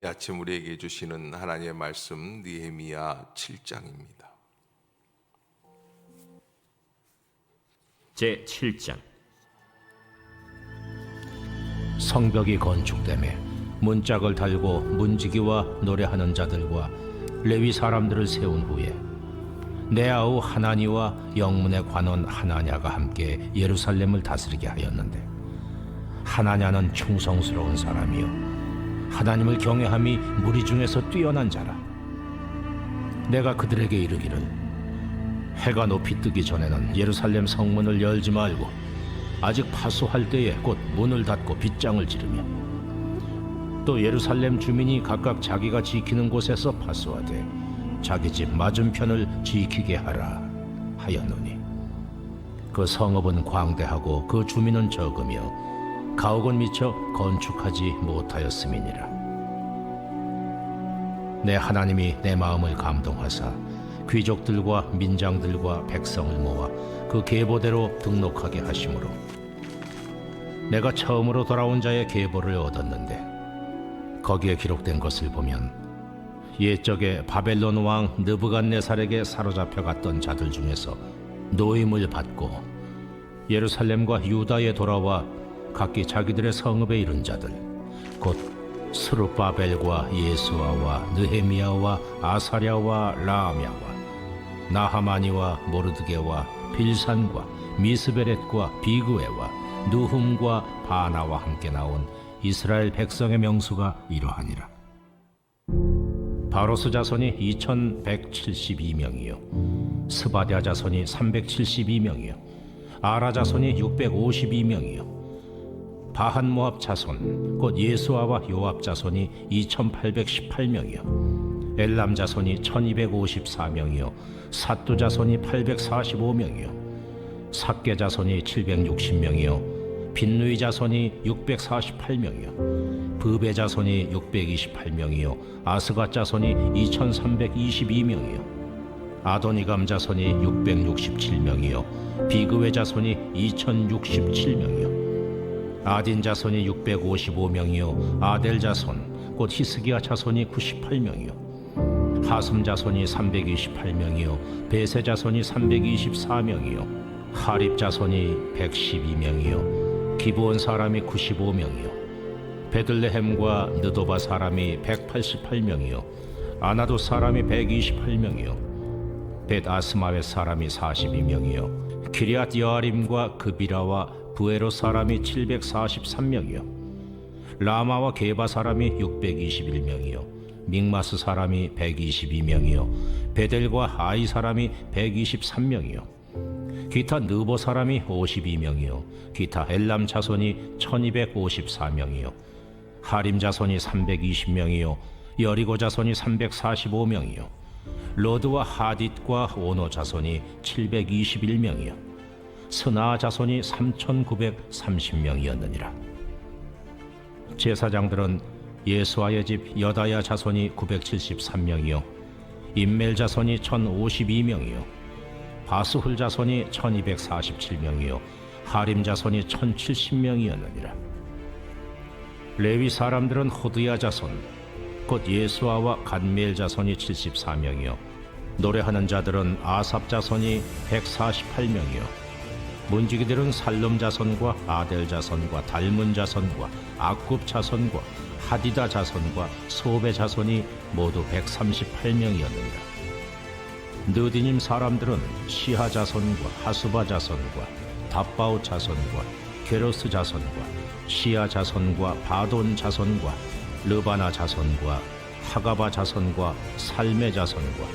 이 아침 우리에게 주시는 하나님의 말씀 느헤미야 7장입니다. 제 7장 성벽이 건축됨에 문짝을 달고 문지기와 노래하는 자들과 레위 사람들을 세운 후에 내 아우 하나니와 영문의 관원 하나냐가 함께 예루살렘을 다스리게 하였는데 하나냐는 충성스러운 사람이요 하나님을 경외함이 무리 중에서 뛰어난 자라. 내가 그들에게 이르기를 해가 높이 뜨기 전에는 예루살렘 성문을 열지 말고 아직 파수할 때에 곧 문을 닫고 빗장을 지르며 또 예루살렘 주민이 각각 자기가 지키는 곳에서 파수하되 자기 집 맞은편을 지키게 하라 하였노니. 그 성읍은 광대하고 그 주민은 적으며 가옥은 미처 건축하지 못하였음이니라. 내 하나님이 내 마음을 감동하사 귀족들과 민장들과 백성을 모아 그 계보대로 등록하게 하심으로 내가 처음으로 돌아온 자의 계보를 얻었는데 거기에 기록된 것을 보면 옛적에 바벨론 왕 느부갓네살에게 사로잡혀 갔던 자들 중에서 노임을 받고 예루살렘과 유다에 돌아와 각기 자기들의 성읍에 이른 자들 곧 스룹바벨과 예수아와 느헤미야와 아사랴와 라아냐와 나하마니와 모르드게와 빌산과 미스베렛과 비그웨와 누훔과 바나와 함께 나온 이스라엘 백성의 명수가 이러하니라. 바로스 자손이 2172명이요 스바디아 자손이 372명이요 아라 자손이 652명이요 바한 모압 자손 곧 예수아와 요압 자손이 2818명이요. 엘람 자손이 1254명이요. 사뚜 자손이 845명이요. 삭게 자손이 760명이요. 빈누이 자손이 648명이요. 부베 자손이 628명이요. 아스가 자손이 2322명이요. 아도니감 자손이 667명이요. 비그웨 자손이 2067명이요 아딘 자손이 655명이요 아델 자손 곧 히스기야 자손이 98명이요 하슴 자손이 328명이요 베세 자손이 324명이요 하립 자손이 112명이요 기브온 사람이 95명이요 베들레헴과 느도바 사람이 188명이요 아나도 사람이 128명이요 벳 아스마웨 사람이 42명이요 기리앗 여아림과 그비라와 부에로 사람이 743명이요. 라마와 게바 사람이 621명이요. 믹마스 사람이 122명이요. 베델과 아이 사람이 123명이요. 기타 느보 사람이 52명이요. 기타 엘람 자손이 1254명이요. 하림 자손이 320명이요. 여리고 자손이 345명이요. 로드와 하딧과 오노 자손이 721명이요 스나 자손이 3,930명이었느니라. 제사장들은 예수아의 집 여다야 자손이 973명이요 임멜 자손이 1,052명이요 바스훌 자손이 1,247명이요 하림 자손이 1,070명이었느니라. 레위 사람들은 호드야 자손 곧 예수아와 간멜 자손이 74명이요 노래하는 자들은 아삽 자손이 148명이요 문지기들은 살롬 자손과 아델 자손과 달문 자손과 아굽 자손과 하디다 자손과 소베 자손이 모두 138명이었느니라. 느디님 사람들은 시하 자손과 하수바 자손과 답바오 자손과 게로스 자손과 시야 자손과 바돈 자손과 르바나 자손과 하가바 자손과 살메 자손과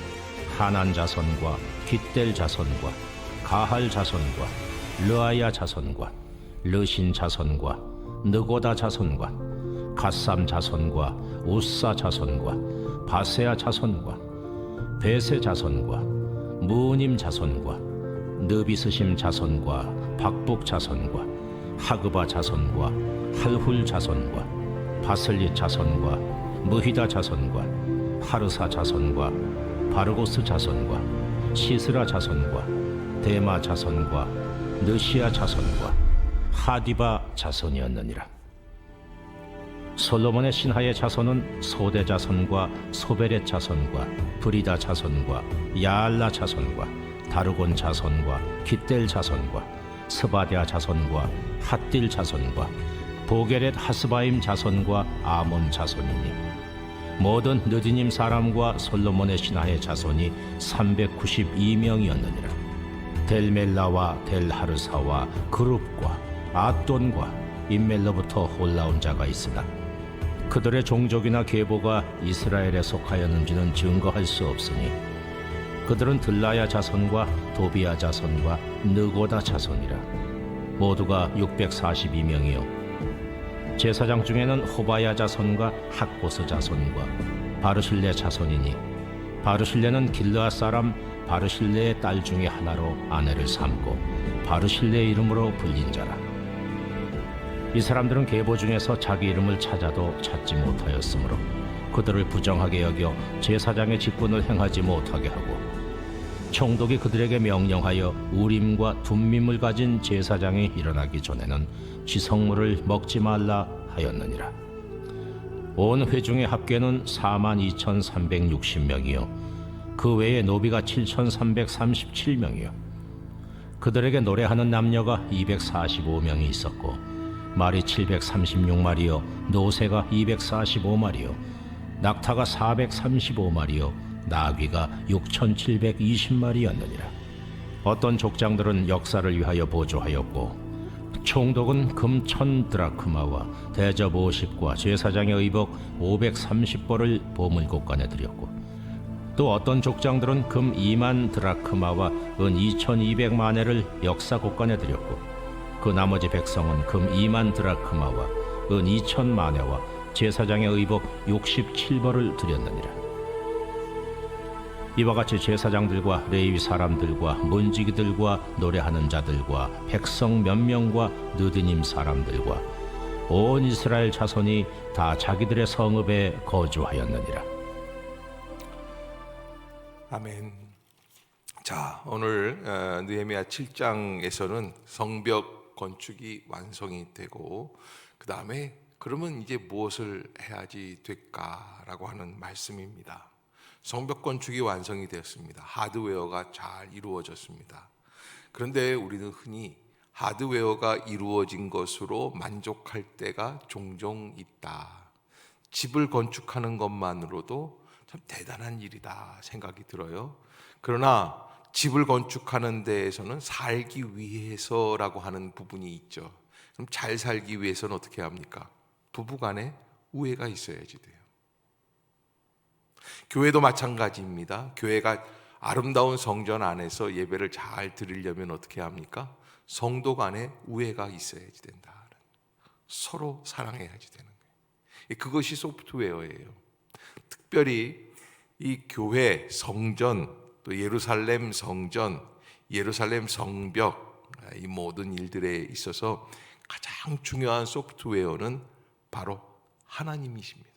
하난 자손과 깃델 자손과 가할 자손과 르아야 자손과 르신 자손과 느고다 자손과 갓삼 자손과 우사 자손과 바세아 자손과 베세 자손과 무님 자손과 느비스심 자손과 박북 자손과 하그바 자손과 할훌 자손과 바슬리 자손과 무히다 자손과 하르사 자손과 바르고스 자손과 시스라 자손과 데마 자손과 느시아 자손과 하디바 자손이었느니라. 솔로몬의 신하의 자손은 소대 자손과 소베렛 자손과 브리다 자손과 야알라 자손과 다르곤 자손과 깃델 자손과 스바디아 자손과 핫딜 자손과 보게렛 하스바임 자손과 아몬 자손이니 모든 느디님 사람과 솔로몬의 신하의 자손이 392명이었느니라 델멜라와 델하르사와 그룹과 아돈과 인멜로부터 올라온 자가 있으나 그들의 종족이나 계보가 이스라엘에 속하였는지는 증거할 수 없으니 그들은 들라야 자손과 도비야 자손과 느고다 자손이라. 모두가 642명이요. 제사장 중에는 호바야 자손과 학보스 자손과 바르실레 자손이니 바르실레는 길르앗 사람 바르실레의 딸 중에 하나로 아내를 삼고 바르실레 이름으로 불린 자라 이 사람들은 계보 중에서 자기 이름을 찾아도 찾지 못하였으므로 그들을 부정하게 여겨 제사장의 직분을 행하지 못하게 하고 총독이 그들에게 명령하여 우림과 둠밈을 가진 제사장이 일어나기 전에는 지성물을 먹지 말라 하였느니라. 온 회중의 합계는 4만 2,360명이요 그 외에 노비가 7,337명이요. 그들에게 노래하는 남녀가 245명이 있었고 말이 736마리요 노새가 245마리요 낙타가 435마리요 나귀가 6,720마리였느니라. 어떤 족장들은 역사를 위하여 보조하였고 총독은 금 천 드라크마와 대접 50과 제사장의 의복 530벌을 보물곳간에 드렸고 또 어떤 족장들은 금 2만 드라크마와 은 2,200만회를 역사 곳간에 드렸고 그 나머지 백성은 금 2만 드라크마와 은 2천만회와 제사장의 의복 67벌을 드렸느니라. 이와 같이 제사장들과 레위 사람들과 문지기들과 노래하는 자들과 백성 몇 명과 느드님 사람들과 온 이스라엘 자손이 다 자기들의 성읍에 거주하였느니라. 아멘. 자, 오늘 어, 느헤미야 7장에서는 성벽 건축이 완성이 되고 그 다음에 그러면 이제 무엇을 해야지 될까라고 하는 말씀입니다. 성벽 건축이 완성이 되었습니다. 하드웨어가 잘 이루어졌습니다. 그런데 우리는 흔히 하드웨어가 이루어진 것으로 만족할 때가 종종 있다. 집을 건축하는 것만으로도 참 대단한 일이다 생각이 들어요. 그러나 집을 건축하는 데에서는 살기 위해서라고 하는 부분이 있죠. 그럼 잘 살기 위해서는 어떻게 합니까? 부부 간에 우애가 있어야지 돼요. 교회도 마찬가지입니다. 교회가 아름다운 성전 안에서 예배를 잘 드리려면 어떻게 합니까? 성도 간에 우애가 있어야지 된다. 서로 사랑해야지 되는 거예요. 그것이 소프트웨어예요. 특별히 이 교회 성전 또 예루살렘 성전, 예루살렘 성벽 이 모든 일들에 있어서 가장 중요한 소프트웨어는 바로 하나님이십니다.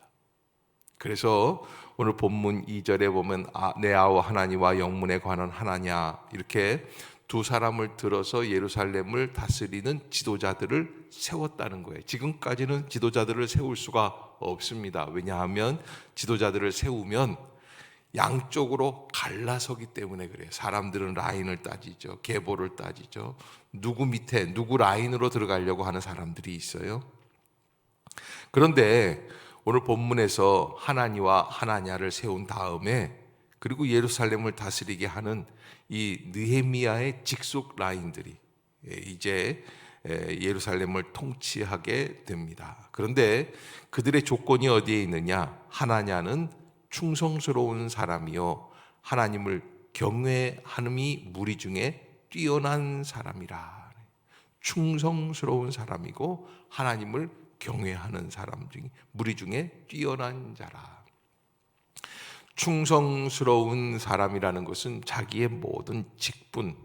그래서 오늘 본문 2절에 보면 아, 내 아우 하나니와 영문에 관한 하나냐 이렇게 두 사람을 들어서 예루살렘을 다스리는 지도자들을 세웠다는 거예요. 지금까지는 지도자들을 세울 수가 없습니다. 왜냐하면 지도자들을 세우면 양쪽으로 갈라서기 때문에 그래요. 사람들은 라인을 따지죠. 계보를 따지죠. 누구 밑에 누구 라인으로 들어가려고 하는 사람들이 있어요. 그런데 오늘 본문에서 하나니와 하나냐를 세운 다음에 그리고 예루살렘을 다스리게 하는 이 느헤미야의 직속 라인들이 이제 예루살렘을 통치하게 됩니다. 그런데 그들의 조건이 어디에 있느냐? 하나냐는 충성스러운 사람이요 하나님을 경외하는이 무리 중에 뛰어난 사람이라. 충성스러운 사람이고 하나님을 경외하는 사람 중 무리 중에 뛰어난 자라. 충성스러운 사람이라는 것은 자기의 모든 직분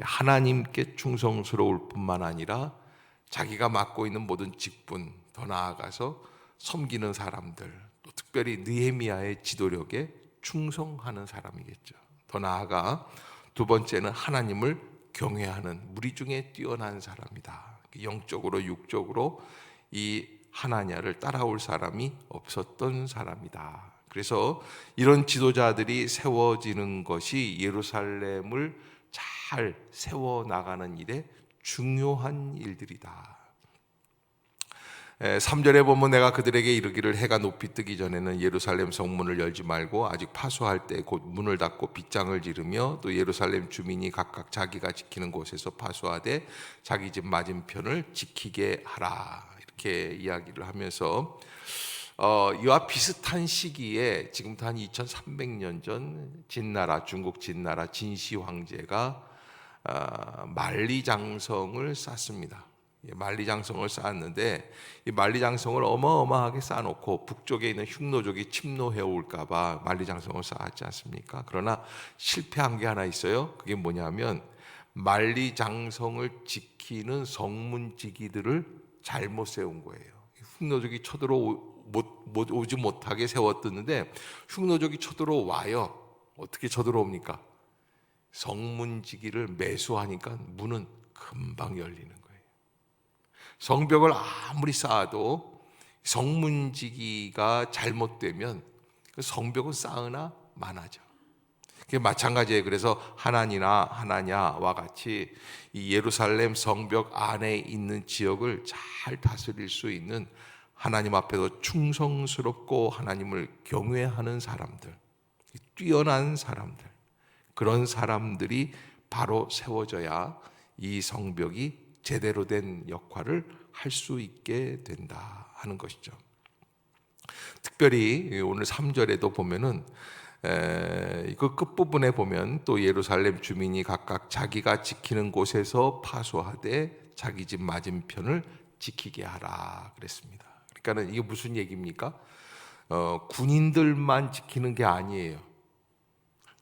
하나님께 충성스러울 뿐만 아니라 자기가 맡고 있는 모든 직분 더 나아가서 섬기는 사람들 또 특별히 느헤미야의 지도력에 충성하는 사람이겠죠. 더 나아가 두 번째는 하나님을 경외하는 무리 중에 뛰어난 사람이다. 영적으로 육적으로 이 하나냐를 따라올 사람이 없었던 사람이다. 그래서 이런 지도자들이 세워지는 것이 예루살렘을 잘 세워 나가는 일에 중요한 일들이다. 3절에 보면 내가 그들에게 이르기를 해가 높이 뜨기 전에는 예루살렘 성문을 열지 말고 아직 파수할 때 곧 문을 닫고 빗장을 지르며 또 예루살렘 주민이 각각 자기가 지키는 곳에서 파수하되 자기 집 맞은편을 지키게 하라 이렇게 이야기를 하면서 어, 이와 비슷한 시기에 지금부터 한 2,300년 전 진나라 중국 진나라 진시 황제가 어, 만리장성을 쌓습니다. 예, 만리장성을 쌓았는데 이 만리장성을 어마어마하게 쌓아놓고 북쪽에 있는 흉노족이 침노해 올까봐 만리장성을 쌓았지 않습니까? 그러나 실패한 게 하나 있어요. 그게 뭐냐면 만리장성을 지키는 성문지기들을 잘못 세운 거예요. 흉노족이 쳐들어 못, 못 오지 못하게 세웠었는데 흉노족이 쳐들어 와요. 어떻게 쳐들어옵니까? 성문지기를 매수하니까 문은 금방 열리는 거예요. 성벽을 아무리 쌓아도 성문지기가 잘못되면 그 성벽은 쌓으나 많아져. 마찬가지예요. 그래서 하나니나 하나냐와 같이 이 예루살렘 성벽 안에 있는 지역을 잘 다스릴 수 있는 하나님 앞에서 충성스럽고 하나님을 경외하는 사람들, 뛰어난 사람들, 그런 사람들이 바로 세워져야 이 성벽이 제대로 된 역할을 할 수 있게 된다 하는 것이죠. 특별히 오늘 3절에도 보면은 에, 그 끝부분에 보면 또 예루살렘 주민이 각각 자기가 지키는 곳에서 파수하되 자기 집 맞은편을 지키게 하라 그랬습니다. 그러니까는 이게 무슨 얘기입니까? 어, 군인들만 지키는 게 아니에요.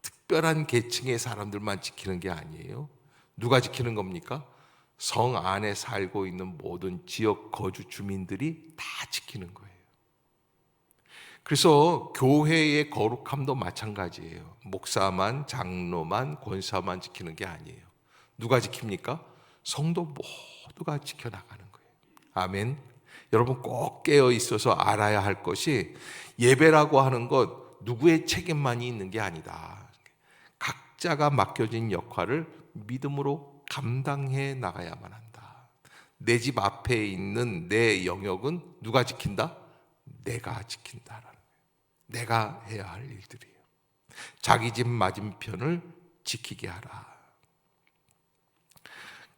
특별한 계층의 사람들만 지키는 게 아니에요. 누가 지키는 겁니까? 성 안에 살고 있는 모든 지역 거주 주민들이 다 지키는 거예요. 그래서 교회의 거룩함도 마찬가지예요. 목사만, 장로만, 권사만 지키는 게 아니에요. 누가 지킵니까? 성도 모두가 지켜나가는 거예요. 아멘. 여러분 꼭 깨어 있어서 알아야 할 것이 예배라고 하는 것 누구의 책임만이 있는 게 아니다. 각자가 맡겨진 역할을 믿음으로 감당해 나가야만 한다. 내 집 앞에 있는 내 영역은 누가 지킨다? 내가 지킨다라는 거예요. 내가 해야 할 일들이에요. 자기 집 맞은편을 지키게 하라.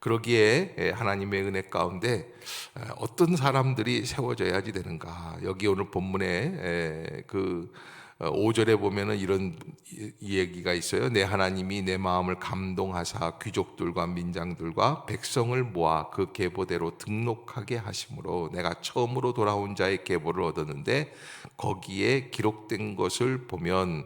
그러기에 하나님의 은혜 가운데 어떤 사람들이 세워져야지 되는가? 여기 오늘 본문에 그 5절에 보면은 이런 얘기가 있어요. 내 하나님이 내 마음을 감동하사 귀족들과 민장들과 백성을 모아 그 계보대로 등록하게 하심으로 내가 처음으로 돌아온 자의 계보를 얻었는데 거기에 기록된 것을 보면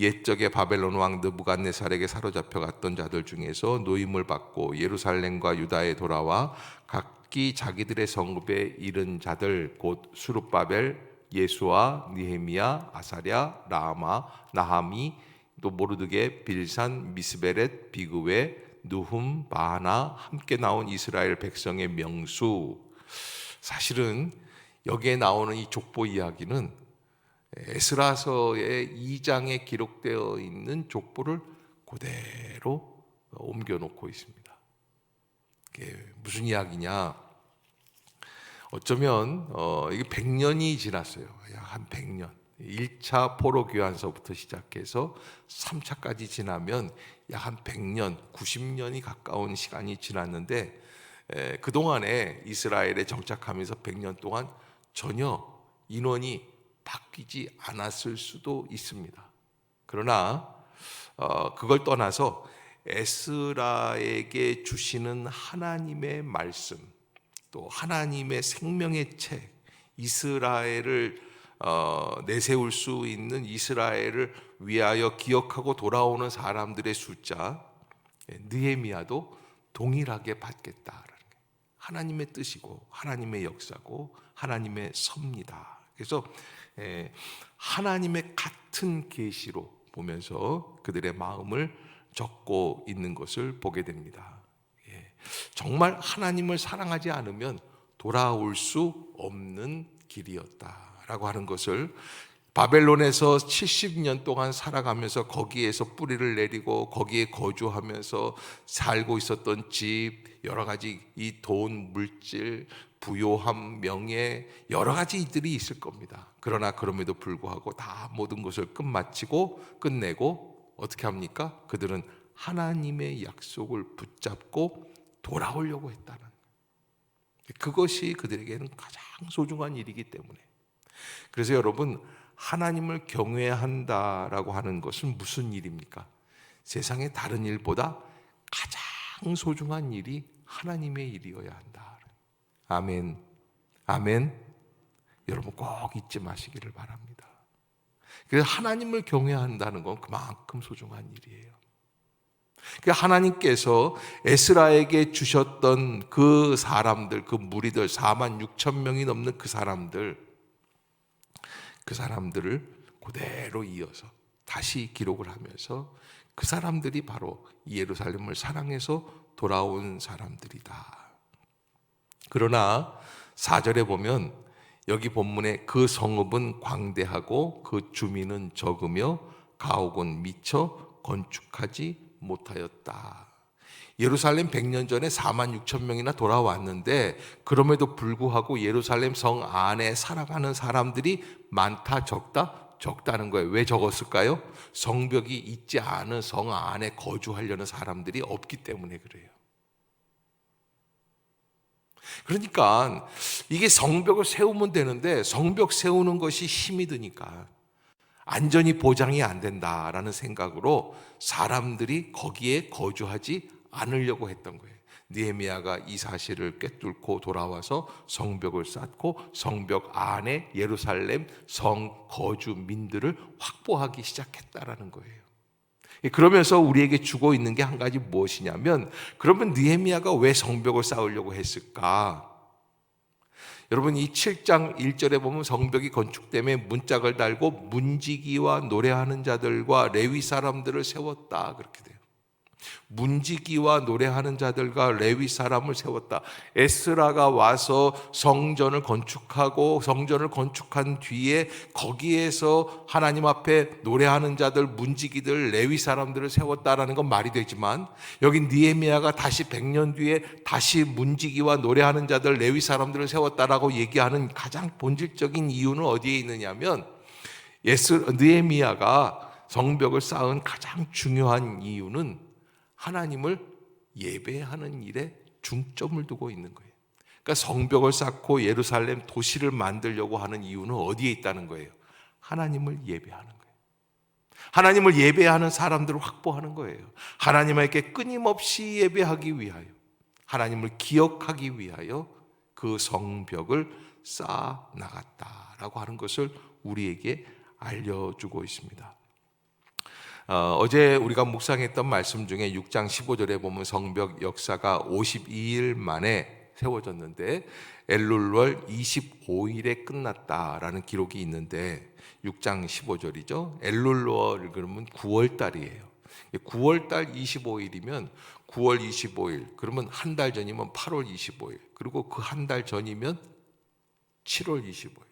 옛적에 바벨론 왕 느부갓네살에게 사로잡혀 갔던 자들 중에서 노임을 받고 예루살렘과 유다에 돌아와 각기 자기들의 성읍에 이른 자들 곧 수룹바벨 예수와 니헤미야, 아사랴, 라마, 나하미, 또 모르드게, 빌산, 미스베렛, 비그웨, 누훔, 바하나 함께 나온 이스라엘 백성의 명수. 사실은 여기에 나오는 이 족보 이야기는 에스라서의 2장에 기록되어 있는 족보를 그대로 옮겨 놓고 있습니다. 이게 무슨 이야기냐? 어쩌면 어, 이게 100년이 지났어요. 한 100년. 1차 포로 교환서부터 시작해서 3차까지 지나면 약 한 100년, 90년이 가까운 시간이 지났는데 에, 그동안에 이스라엘에 정착하면서 100년 동안 전혀 인원이 바뀌지 않았을 수도 있습니다. 그러나 어, 그걸 떠나서 에스라에게 주시는 하나님의 말씀 또 하나님의 생명의 책 이스라엘을 어, 내세울 수 있는 이스라엘을 위하여 기억하고 돌아오는 사람들의 숫자 예, 느헤미야도 동일하게 받겠다라는 게 하나님의 뜻이고 하나님의 역사고 하나님의 섭니다. 그래서 예, 하나님의 같은 계시로 보면서 그들의 마음을 적고 있는 것을 보게 됩니다. 정말 하나님을 사랑하지 않으면 돌아올 수 없는 길이었다라고 하는 것을 바벨론에서 70년 동안 살아가면서 거기에서 뿌리를 내리고 거기에 거주하면서 살고 있었던 집 여러 가지 이 돈, 물질, 부요함, 명예 여러 가지 이들이 있을 겁니다. 그러나 그럼에도 불구하고 다 모든 것을 끝마치고 끝내고 어떻게 합니까? 그들은 하나님의 약속을 붙잡고 돌아오려고 했다는 그것이 그들에게는 가장 소중한 일이기 때문에 그래서 여러분 하나님을 경외해야 한다라고 하는 것은 무슨 일입니까? 세상의 다른 일보다 가장 소중한 일이 하나님의 일이어야 한다. 아멘. 아멘. 여러분 꼭 잊지 마시기를 바랍니다. 그래서 하나님을 경외한다는 건 그만큼 소중한 일이에요. 그 하나님께서 에스라에게 주셨던 그 사람들, 그 무리들 4만 6천 명이 넘는 그 사람들 그 사람들을 그대로 이어서 다시 기록을 하면서 그 사람들이 바로 예루살렘을 사랑해서 돌아온 사람들이다. 그러나 4절에 보면 여기 본문에 그 성읍은 광대하고 그 주민은 적으며 가옥은 미처 건축하지 못하였다. 예루살렘 100년 전에 4만 6천 명이나 돌아왔는데 그럼에도 불구하고 예루살렘 성 안에 살아가는 사람들이 많다 적다 적다는 거예요. 왜 적었을까요? 성벽이 있지 않은 성 안에 거주하려는 사람들이 없기 때문에 그래요. 그러니까 이게 성벽을 세우면 되는데 성벽 세우는 것이 힘이 드니까 안전이 보장이 안 된다라는 생각으로 사람들이 거기에 거주하지 않으려고 했던 거예요. 니에미아가 이 사실을 꿰뚫고 돌아와서 성벽을 쌓고 성벽 안에 예루살렘 성 거주민들을 확보하기 시작했다라는 거예요. 그러면서 우리에게 주고 있는 게 한 가지 무엇이냐면 그러면 느헤미야가 왜 성벽을 쌓으려고 했을까? 여러분 이 7장 1절에 보면 성벽이 건축됨에 문짝을 달고 문지기와 노래하는 자들과 레위 사람들을 세웠다 그렇게 돼요. 문지기와 노래하는 자들과 레위 사람을 세웠다. 에스라가 와서 성전을 건축하고 성전을 건축한 뒤에 거기에서 하나님 앞에 노래하는 자들, 문지기들, 레위 사람들을 세웠다라는 건 말이 되지만 여기 니에미아가 다시 100년 뒤에 다시 문지기와 노래하는 자들, 레위 사람들을 세웠다라고 얘기하는 가장 본질적인 이유는 어디에 있느냐면 예스 느에미아가 성벽을 쌓은 가장 중요한 이유는 하나님을 예배하는 일에 중점을 두고 있는 거예요. 그러니까 성벽을 쌓고 예루살렘 도시를 만들려고 하는 이유는 어디에 있다는 거예요? 하나님을 예배하는 거예요. 하나님을 예배하는 사람들을 확보하는 거예요. 하나님에게 끊임없이 예배하기 위하여, 하나님을 기억하기 위하여 그 성벽을 쌓아 나갔다라고 하는 것을 우리에게 알려주고 있습니다. 어, 제 우리가 묵상했던 말씀 중에 6장 15절에 보면 성벽 역사가 52일 만에 세워졌는데 엘룰월 25일에 끝났다라는 기록이 있는데 6장 15절이죠. 엘룰월 그러면 9월 달이에요. 9월 달 25일이면 9월 25일 그러면 한 달 전이면 8월 25일 그리고 그 한 달 전이면 7월 25일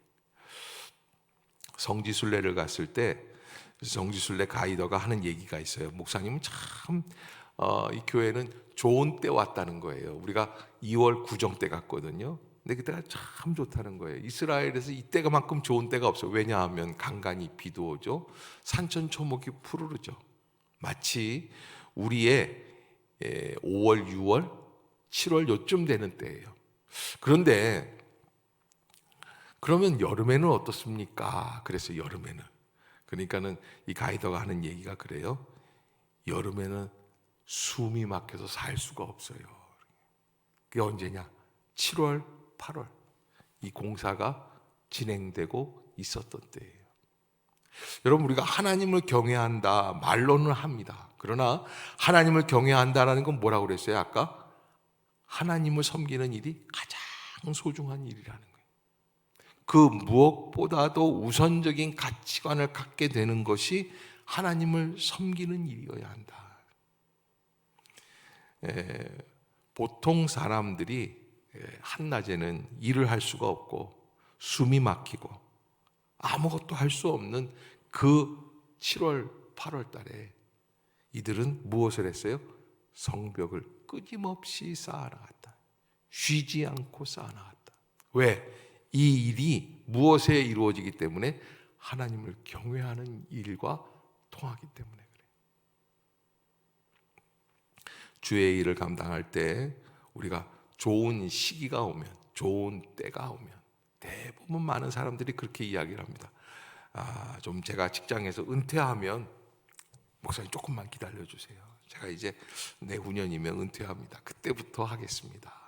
성지순례를 갔을 때 정지순례 가이더가 하는 얘기가 있어요. 목사님은 참, 어, 이 교회는 좋은 때 왔다는 거예요. 우리가 2월 구정 때 갔거든요. 근데 그때가 참 좋다는 거예요. 이스라엘에서 이때가만큼 좋은 때가 없어요. 왜냐하면 간간히 비도 오죠. 산천 초목이 푸르르죠. 마치 우리의 5월, 6월, 7월 요쯤 되는 때예요. 그런데 그러면 여름에는 어떻습니까? 그래서 여름에는 그러니까는 이 가이더가 하는 얘기가 그래요. 여름에는 숨이 막혀서 살 수가 없어요. 그게 언제냐? 7월, 8월. 이 공사가 진행되고 있었던 때예요. 여러분 우리가 하나님을 경외한다 말로는 합니다. 그러나 하나님을 경외한다라는 건 뭐라고 그랬어요? 아까 하나님을 섬기는 일이 가장 소중한 일이라는. 그 무엇보다도 우선적인 가치관을 갖게 되는 것이 하나님을 섬기는 일이어야 한다. 에, 보통 사람들이 예, 한낮에는 일을 할 수가 없고 숨이 막히고 아무것도 할 수 없는 그 7월, 8월 달에 이들은 무엇을 했어요? 성벽을 끊임없이 쌓아나갔다. 쉬지 않고 쌓아나갔다. 왜? 이 일이 무엇에 이루어지기 때문에 하나님을 경외하는 일과 통하기 때문에 그래. 주의 일을 감당할 때 우리가 좋은 시기가 오면, 좋은 때가 오면 대부분 많은 사람들이 그렇게 이야기를 합니다. 아, 좀 제가 직장에서 은퇴하면 목사님 조금만 기다려 주세요. 제가 이제 내후년이면 은퇴합니다. 그때부터 하겠습니다.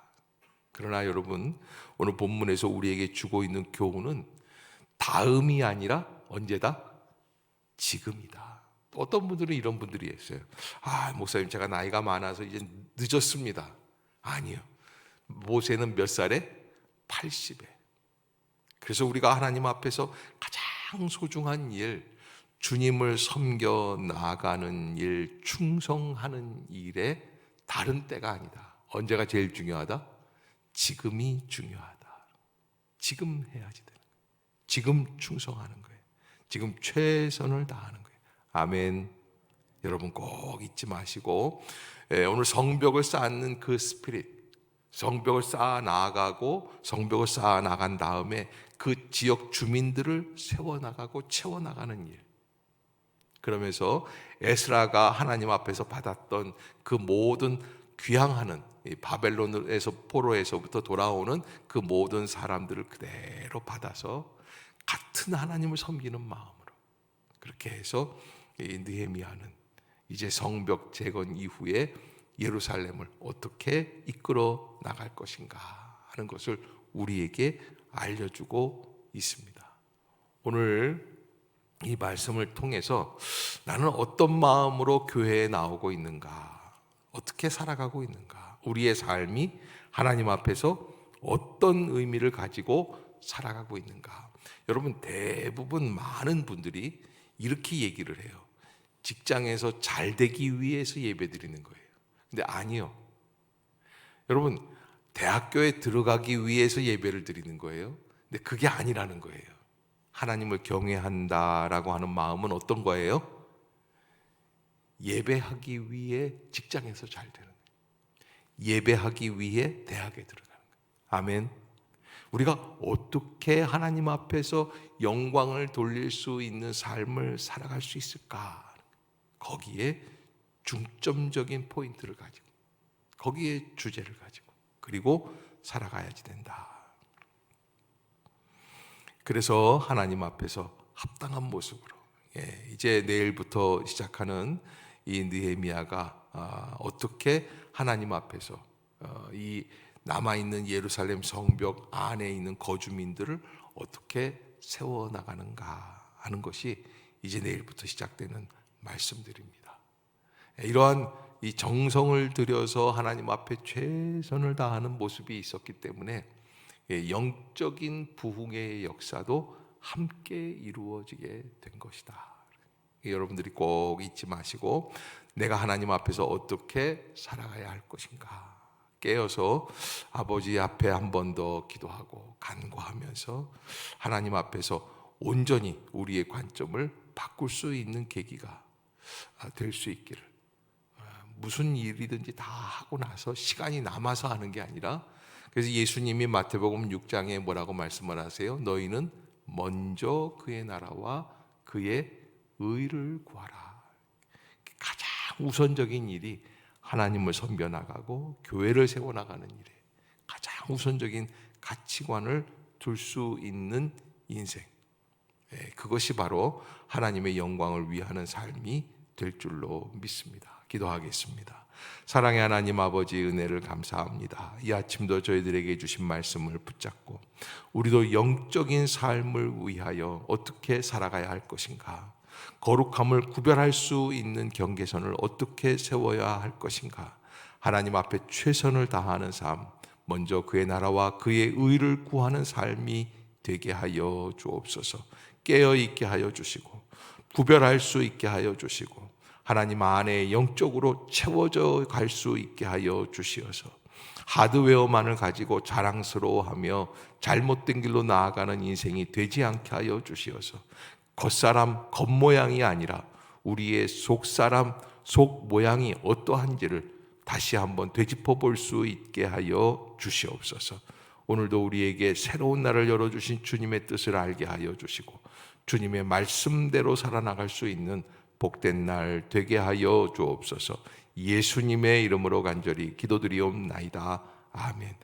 그러나 여러분 오늘 본문에서 우리에게 주고 있는 교훈은 다음이 아니라 언제다? 지금이다. 또 어떤 분들은 이런 분들이 있어요. 아, 목사님 제가 나이가 많아서 이제 늦었습니다. 아니요. 모세는 몇 살에? 80에. 그래서 우리가 하나님 앞에서 가장 소중한 일, 주님을 섬겨 나가는 일, 충성하는 일에 다른 때가 아니다. 언제가 제일 중요하다? 지금이 중요하다. 지금 해야지 되는 거예요. 지금 충성하는 거예요. 지금 최선을 다하는 거예요. 아멘. 여러분 꼭 잊지 마시고 예, 오늘 성벽을 쌓는 그 스피릿 성벽을 쌓아 나가고 성벽을 쌓아 나간 다음에 그 지역 주민들을 세워 나가고 채워 나가는 일. 그러면서 에스라가 하나님 앞에서 받았던 그 모든 귀향하는 이 바벨론에서 포로에서부터 돌아오는 그 모든 사람들을 그대로 받아서 같은 하나님을 섬기는 마음으로 그렇게 해서 이 느헤미야는 이제 성벽 재건 이후에 예루살렘을 어떻게 이끌어 나갈 것인가 하는 것을 우리에게 알려주고 있습니다. 오늘 이 말씀을 통해서 나는 어떤 마음으로 교회에 나오고 있는가, 어떻게 살아가고 있는가, 우리의 삶이 하나님 앞에서 어떤 의미를 가지고 살아가고 있는가. 여러분 대부분 많은 분들이 이렇게 얘기를 해요. 직장에서 잘 되기 위해서 예배 드리는 거예요. 근데 아니요. 여러분 대학교에 들어가기 위해서 예배를 드리는 거예요. 근데 그게 아니라는 거예요. 하나님을 경외한다라고 하는 마음은 어떤 거예요? 예배하기 위해 직장에서 잘 되는 거예요. 예배하기 위해 대학에 들어가는 거예요. 아멘. 우리가 어떻게 하나님 앞에서 영광을 돌릴 수 있는 삶을 살아갈 수 있을까? 거기에 중점적인 포인트를 가지고, 거기에 주제를 가지고, 그리고 살아가야지 된다. 그래서 하나님 앞에서 합당한 모습으로 예, 이제 내일부터 시작하는 이 느헤미야가 아, 어떻게 하나님 앞에서 어, 이 남아 있는 예루살렘 성벽 안에 있는 거주민들을 어떻게 세워 나가는가 하는 것이 이제 내일부터 시작되는 말씀들입니다. 예, 이러한 이 정성을 들여서 하나님 앞에 최선을 다하는 모습이 있었기 때문에 예, 영적인 부흥의 역사도 함께 이루어지게 된 것이다. 여러분들이 꼭 잊지 마시고 내가 하나님 앞에서 어떻게 살아가야 할 것인가 깨어서 아버지 앞에 한 번 더 기도하고 간구하면서 하나님 앞에서 온전히 우리의 관점을 바꿀 수 있는 계기가 될 수 있기를 무슨 일이든지 다 하고 나서 시간이 남아서 하는 게 아니라 그래서 예수님이 마태복음 6장에 뭐라고 말씀을 하세요? 너희는 먼저 그의 나라와 그의 의를 구하라. 가장 우선적인 일이 하나님을 섬겨 나가고 교회를 세워 나가는 일에 가장 우선적인 가치관을 둘 수 있는 인생. 예, 그것이 바로 하나님의 영광을 위하는 삶이 될 줄로 믿습니다. 기도하겠습니다. 사랑의 하나님 아버지 은혜를 감사합니다. 이 아침도 저희들에게 주신 말씀을 붙잡고 우리도 영적인 삶을 위하여 어떻게 살아가야 할 것인가? 거룩함을 구별할 수 있는 경계선을 어떻게 세워야 할 것인가? 하나님 앞에 최선을 다하는 삶, 먼저 그의 나라와 그의 의를 구하는 삶이 되게 하여 주옵소서. 깨어 있게 하여 주시고 구별할 수 있게 하여 주시고 하나님 안에 영적으로 채워져 갈 수 있게 하여 주시어서 하드웨어만을 가지고 자랑스러워하며 잘못된 길로 나아가는 인생이 되지 않게 하여 주시어서 겉사람 겉모양이 아니라 우리의 속사람 속 모양이 어떠한지를 다시 한번 되짚어 볼 수 있게 하여 주시옵소서. 오늘도 우리에게 새로운 날을 열어 주신 주님의 뜻을 알게 하여 주시고 주님의 말씀대로 살아나갈 수 있는 복된 날 되게 하여 주옵소서. 예수님의 이름으로 간절히 기도드리옵나이다. 아멘.